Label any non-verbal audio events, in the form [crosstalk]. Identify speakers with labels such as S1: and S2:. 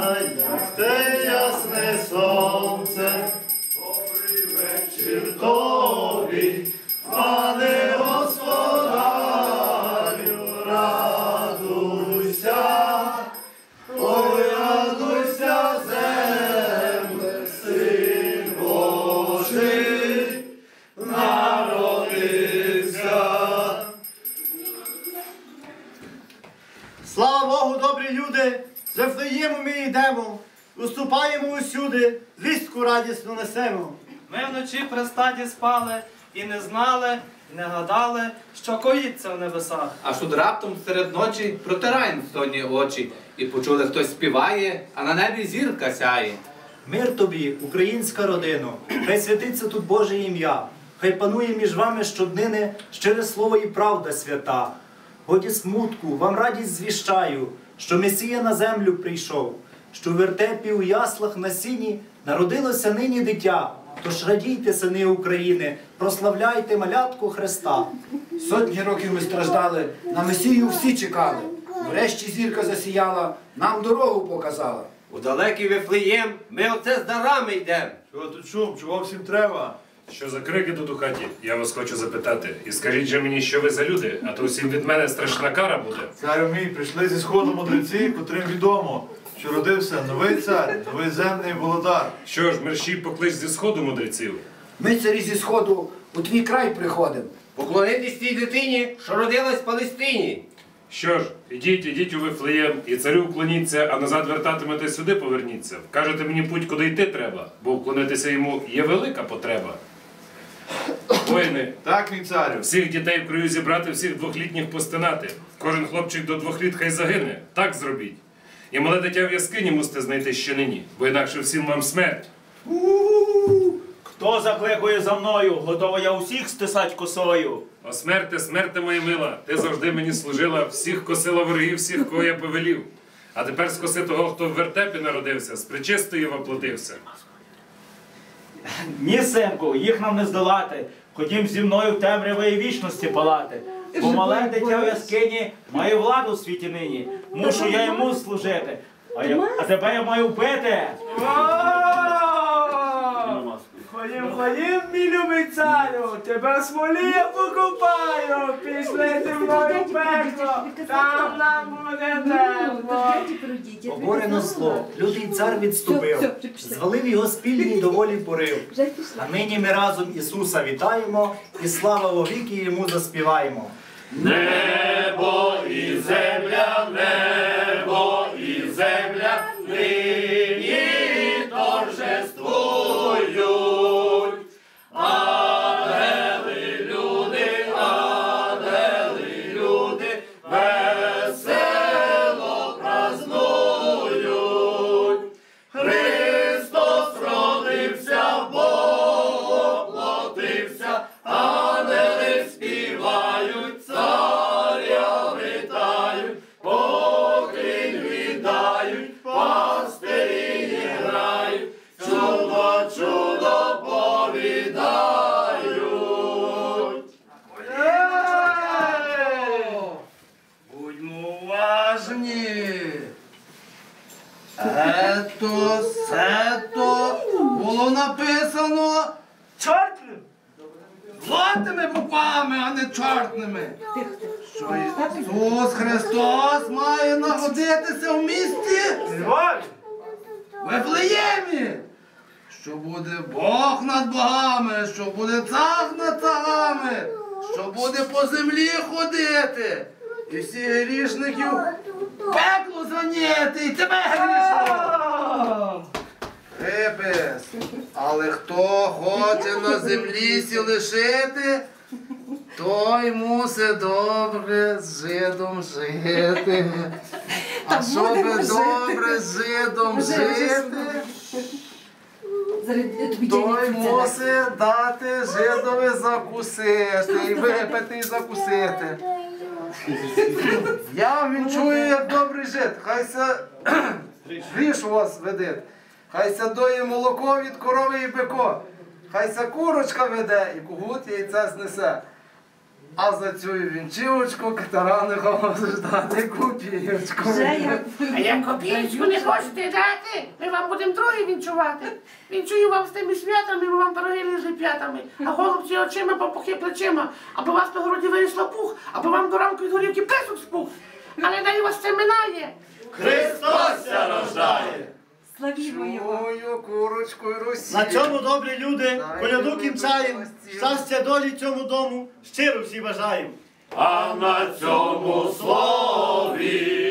S1: як те ясне сонце, добрий вечір тобі, пане господарю, радуйся, З ми йдемо, уступаємо усюди, звістку радісну несемо.
S2: Ми вночі при стаді спали і не знали, і не гадали, що коїться в небесах.
S3: Аж тут раптом серед ночі протираємо сонні очі, і почули, хтось співає, а на небі зірка сяє.
S4: Мир тобі, українська родино, хай святиться тут Боже ім'я, хай панує між вами щоднини щире слово і правда свята. Годі смутку, вам радість звіщаю, що Месія на землю прийшов, що в вертепі у яслах на сіні народилося нині дитя. Тож радійте, сини України, прославляйте малятку Христа.
S5: Сотні років ми страждали, на Месію всі чекали. Врешті зірка засіяла, нам дорогу показала.
S6: У далекий Вифлеєм ми оце з дарами йдемо.
S7: Чого тут шум? Чого всім треба?
S8: Що за крики тут у хаті? Я вас хочу запитати. І скажіть же мені, що ви за люди, а то всім від мене страшна кара буде.
S7: Царю мій, прийшли зі сходу мудреці, котрим відомо, що родився новий цар, новий земний володар.
S8: Що ж, мерщій поклич зі сходу мудреців.
S5: Ми царі зі сходу у твій край приходимо.
S6: Поклонитись тій дитині, що родилась в Палестині.
S8: Що ж, ідіть, ідіть у Вифлеєм, і царю вклоніться, а назад вертатимете сюди, поверніться. Вкажете мені путь, куди йти треба, бо вклонитися йому є велика потреба. Воїни,
S7: Так, мій царю.
S8: всіх дітей в краю зібрати, всіх двохлітніх постинати. Кожен хлопчик до двох літ хай загине. Так зробіть. І мале дитя в яскині мусите знайти ще нині, бо інакше всім вам смерть.
S9: Хто закликує за мною? Готова я усіх стисать косою.
S8: О смерте, смерте моя мила, ти завжди мені служила, всіх косила ворогів, всіх, кого я повелів. А тепер скоси того, хто в вертепі народився, з причистою воплотився.
S9: Ні, синку, їх нам не здолати. Ходім зі мною в темрявої вічності палати. Бо мале дитя в яскині має владу в світі нині. Мушу я йому служити. А, я, а тебе я маю вбити. Ходім, ходім, мій любий царю, тебе в смолі я покупаю, пішли зі мною в пекло, там нам буде тепло.
S4: Оборено зло, лютий цар відступив, звалив його спільний доволі порив. А нині ми разом Ісуса вітаємо і слава вовіки йому заспіваємо.
S1: Небо і земля, небо і земля,
S2: Ето, сето було написано чортним. Злотими буквами, а не чортними. Що Ісус Христос має народитися в місті Вифлеємі. Що буде Бог над богами, що буде цар над царами, що буде по землі ходити. І всіх грішників пекло зганяти, і тебе грішного. Рибес, але хто хоче на землі сі лишити, той мусить добре з жидом жити. А щоб добре з жидом жити, той мусить дати жидові закусити і випити і закусити. Я вінчую, як добрий жит. Хай ся [clears throat] гріш у вас веде. Хай ся доє молоко від корови і бико. Хай ся курочка веде і кугут яйця знесе. А за цю вінчівочку Катераниха може дати копієчку.
S10: А як копійку не хочете дати, ми вам будемо друге вінчувати. Вінчую вам з тими святами, ми вам пироги лізли п'ятами, а голубці очима, папухи плечима, або вас на городі вирісло пух, або вам до ранку від горівки песок спух. Але дай вас це минає.
S1: Христос його.
S2: Чую курочку Русі.
S1: На цьому добрі люди коляду кінчаємо. Щастя долі цьому дому щиро всі бажаємо. А на цьому слові!